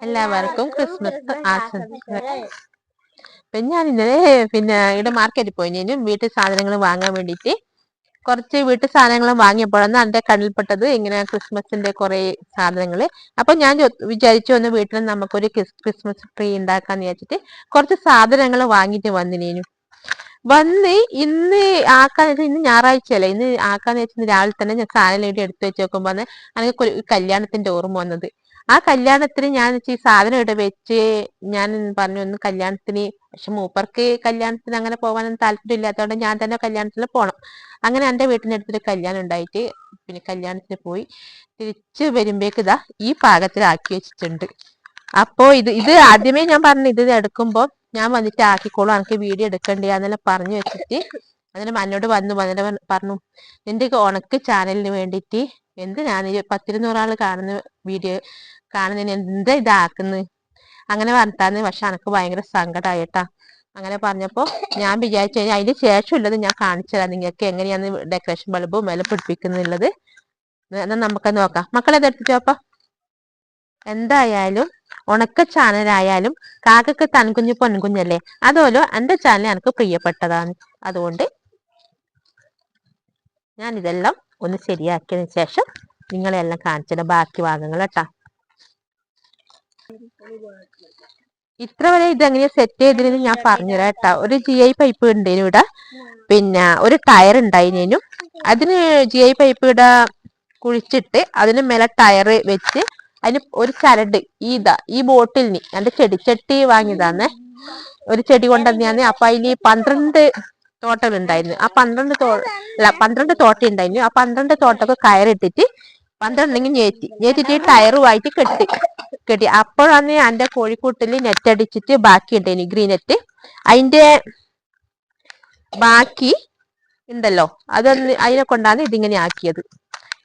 എല്ലാവർക്കും ക്രിസ്മസ് ആശംസകൾ. പിന്നെ ഞാൻ ഇന്നലെ പിന്നെ ഇവിടെ മാർക്കറ്റിൽ പോയി ഞാനും വീട്ടിൽ സാധനങ്ങൾ വാങ്ങാൻ വേണ്ടിയിട്ട് കുറച്ച് വീട്ടു സാധനങ്ങൾ വാങ്ങിയപ്പോഴാണ് എന്റെ കണ്ണിൽപ്പെട്ടത് ഇങ്ങനെ ക്രിസ്മസിന്റെ കുറെ സാധനങ്ങൾ. അപ്പൊ ഞാൻ വിചാരിച്ചു ഒന്ന് വീട്ടിൽ നമുക്കൊരു ക്രിസ്- ക്രിസ്മസ് ട്രീ ഉണ്ടാക്കാന്ന് വിചാരിച്ചിട്ട് കുറച്ച് സാധനങ്ങൾ വാങ്ങിയിട്ട് വന്നിനേനു. വന്ന് ഇന്ന് ആക്കാന്ന് വെച്ചാൽ ഇന്ന് ഞായറാഴ്ചയല്ലേ. ഇന്ന് ആക്കാന്ന് വെച്ചാൽ രാവിലെ തന്നെ ഞാൻ സാധനം ഇവിടെ എടുത്തു വെച്ച് നോക്കുമ്പോൾ എനിക്ക് കല്യാണത്തിന്റെ ഓർമ്മ വന്നത്. ആ കല്യാണത്തിന് ഞാൻ ഈ സാധനം ഇവിടെ വെച്ച് ഞാൻ പറഞ്ഞു ഒന്ന് കല്യാണത്തിന് പക്ഷെ മൂപ്പർക്ക് കല്യാണത്തിന് അങ്ങനെ പോകാനൊന്നും താല്പര്യം ഇല്ലാത്തതുകൊണ്ട് ഞാൻ തന്നെ കല്യാണത്തിന് പോകണം അങ്ങനെ എന്റെ വീട്ടിന്റെ അടുത്തൊരു കല്യാണം ഉണ്ടായിട്ട് പിന്നെ കല്യാണത്തിന് പോയി തിരിച്ച് വരുമ്പോഴേക്ക് ഇതാ ഈ പാകത്തിലാക്കി വെച്ചിട്ടുണ്ട്. അപ്പോ ഇത് ഇത് ആദ്യമേ ഞാൻ പറഞ്ഞു ഇത് എടുക്കുമ്പോൾ ഞാൻ വന്നിട്ട് ആക്കിക്കോളൂ എനിക്ക് വീഡിയോ എടുക്കണ്ടെന്നെല്ലാം പറഞ്ഞു വെച്ചിട്ട്. അങ്ങനെ എന്നോട് വന്നു വന്നിട്ട് പറ- പറഞ്ഞു നിന്റെ ഉണക്ക് ചാനലിന് വേണ്ടിയിട്ട് എന്തിനാണ് ഈ പത്തിരുന്നൂറാൾ കാണുന്ന വീഡിയോ കാണുന്നതിന് എന്താ ഇതാക്കുന്നു? അങ്ങനെ പറഞ്ഞാന്ന് പക്ഷെ എനക്ക് ഭയങ്കര സങ്കടമായിട്ടാ അങ്ങനെ പറഞ്ഞപ്പോ ഞാൻ വിചാരിച്ചു കഴിഞ്ഞാൽ അതിന് ശേഷമുള്ളത് ഞാൻ കാണിച്ചു തരാം നിങ്ങൾക്ക് എങ്ങനെയാണ് ഡെക്കറേഷൻ ബൾബും വില പിടിപ്പിക്കുന്നുള്ളത്. എന്നാൽ നമുക്ക് നോക്കാം. മക്കളെ അപ്പൊ എന്തായാലും ഉണക്ക ചാനലായാലും കാക്കക്ക് തൻകുഞ്ഞ് പൊൻകുഞ്ഞല്ലേ? അതുപോലെ എന്റെ ചാനൽ എനിക്ക് പ്രിയപ്പെട്ടതാണ്. അതുകൊണ്ട് ഞാൻ ഇതെല്ലാം ഒന്ന് ശരിയാക്കിയതിന് ശേഷം നിങ്ങളെല്ലാം കാണിച്ചിട്ട് ബാക്കി ഭാഗങ്ങൾ കേട്ടാ. ഇത്ര വരെ ഇതെങ്ങനെയാ സെറ്റ് ചെയ്തിരുന്നു ഞാൻ പറഞ്ഞുതരാം കേട്ടാ. ഒരു ജി ഐ പൈപ്പ് ഉണ്ടേനു ഇവിടെ. പിന്നെ ഒരു ടയർ ഉണ്ടായിനു അതിന് ജി ഐ പൈപ്പ് ഇവിടെ കുഴിച്ചിട്ട് അതിന് മേലെ ടയർ വെച്ച് അതിന് ഒരു ചരട് ഈ ഇതാ ഈ ബോട്ടിലിന് എന്റെ ചെടിച്ചട്ടി വാങ്ങിയതാന്നേ. ഒരു ചെടി കൊണ്ടുവന്നാന്ന് അപ്പൊ അതിന് പന്ത്രണ്ട് തോട്ടകൾ ഉണ്ടായിരുന്നു. ആ പന്ത്രണ്ട് തോ അല്ല പന്ത്രണ്ട് തോട്ടം ഉണ്ടായിരുന്നു. ആ പന്ത്രണ്ട് തോട്ടമൊക്കെ കയറിട്ടിട്ട് പന്ത്രണ്ടെങ്കിൽ ഞേറ്റി ഞേറ്റിട്ട് ടയറുമായിട്ട് കെട്ടി. കെട്ടി. അപ്പോഴാണ് എന്റെ കോഴിക്കൂട്ടിൽ നെറ്റ് അടിച്ചിട്ട് ബാക്കി ഉണ്ടായിരുന്നു ഗ്രീൻ നെറ്റ് അതിന്റെ ബാക്കി ഉണ്ടല്ലോ അതൊന്ന് അതിനെ കൊണ്ടാണ് ഇതിങ്ങനെ ആക്കിയത്.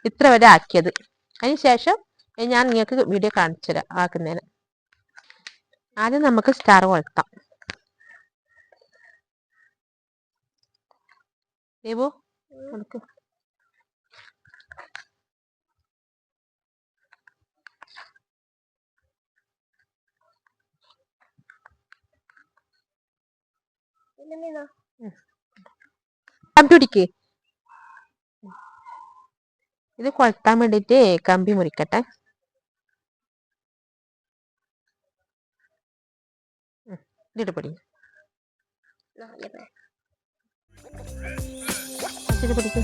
ഇത്ര വരെ ആക്കിയത്. അതിന് ശേഷം ഞാൻ നിങ്ങൾക്ക് വീഡിയോ കാണിച്ചു തരാം ആക്കുന്നതിന്. ആദ്യം നമുക്ക് സ്റ്റാർ കൊളുത്താം ദേവു കൊടുക്ക്. കമ്പി പിടിക്ക് ഇത് കൊളുത്താൻ വേണ്ടിട്ട് കമ്പി മുറിക്കട്ടെ. ഇതിട്ട് പിടി. ഇത് പിടിക്ക്.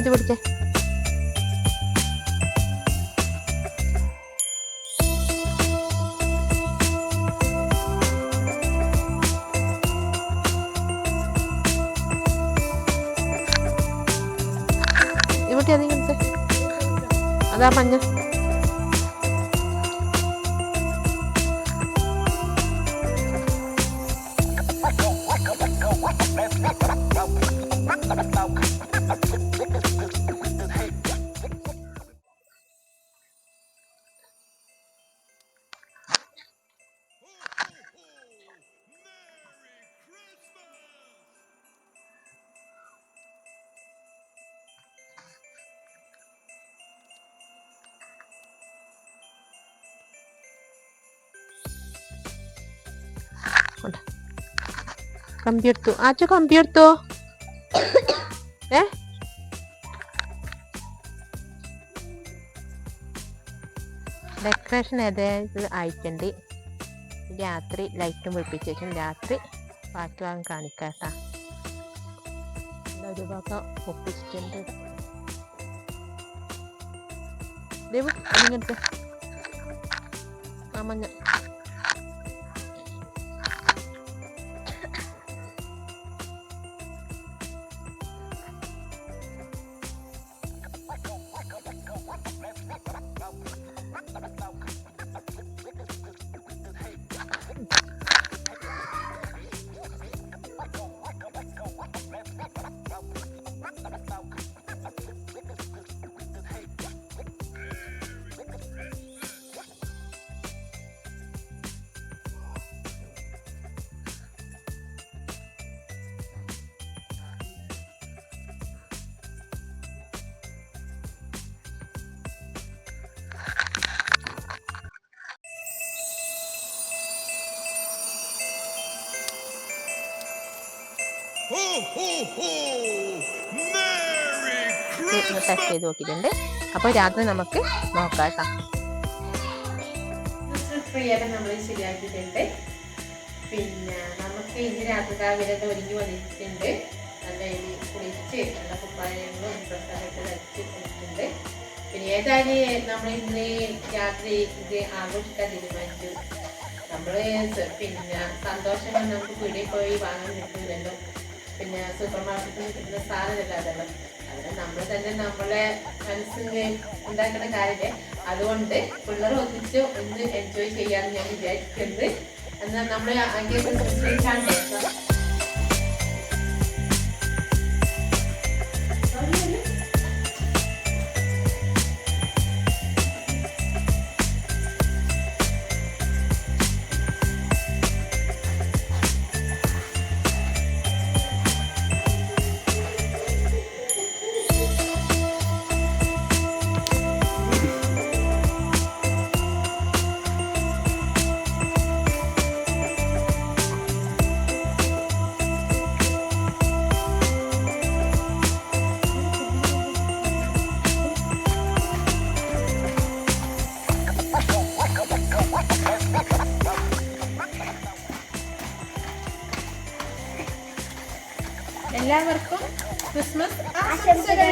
ഇത് പിടിച്ചേ. അധികം അതാ മഞ്ഞ. കമ്പി എടുത്തു ആച്ച കമ്പി എടുത്തോ ഏ? ഡെക്കറേഷൻ ഏതായത് ആയിട്ടുണ്ട് രാത്രി ലൈറ്റും പിടിപ്പിച്ച ശേഷം രാത്രി ബാക്കി ഭാഗം കാണിക്കാട്ടാ ഒരു ഭാഗം ഒപ്പിച്ചിട്ടുണ്ട്. ദേവു ഇങ്ങനത്തെ ആ മഞ്ഞ ടെസ്റ്റ് ചെയ്ത് നോക്കിയിട്ടുണ്ട് അപ്പോൾ രാത്രി നമുക്ക് നോക്കാം കേട്ടോ. നമ്മൾ ശരിയാക്കിയിട്ടുണ്ട് പിന്നെ നമുക്ക് ഇന്ന് രാത്രി കാവിലൊക്കെ ഒരുങ്ങി വന്നിട്ടുണ്ട്. നല്ല ഇനി കുളിച്ച് നല്ല കുപ്പായങ്ങളും ഡ്രസ്സൊക്കെ ധരിച്ച് കുളിച്ചിട്ടുണ്ട് പിന്നെ ഏതായാലും നമ്മൾ ഇന്ന് രാത്രി ഇത് ആഘോഷിക്കാൻ തീരുമാനിച്ചു. നമ്മൾ സ- പിന്നെ സന്തോഷം നമുക്ക് വീട്ടിൽ പോയി വാങ്ങാൻ കിട്ടില്ലല്ലോ പിന്നെ സൂപ്പർ മാർക്കറ്റിൽ നിന്ന് കിട്ടുന്ന സാധനമല്ല അതല്ലോ അവിടെ നമ്മൾ തന്നെ നമ്മളെ മനസ്സിന് ഉണ്ടാക്കുന്ന കാര്യമില്ലേ? അതുകൊണ്ട് പിള്ളേർ ഒന്നിച്ച് ഒന്ന് എൻജോയ് ചെയ്യാമെന്ന് ഞാൻ വിചാരിക്കുന്നത് എന്നാൽ നമ്മൾ അങ്ങനെ ശ്രദ്ധിക്കാണ്ട് എല്ലാവർക്കും ക്രിസ്മസ് ആശംസകൾ.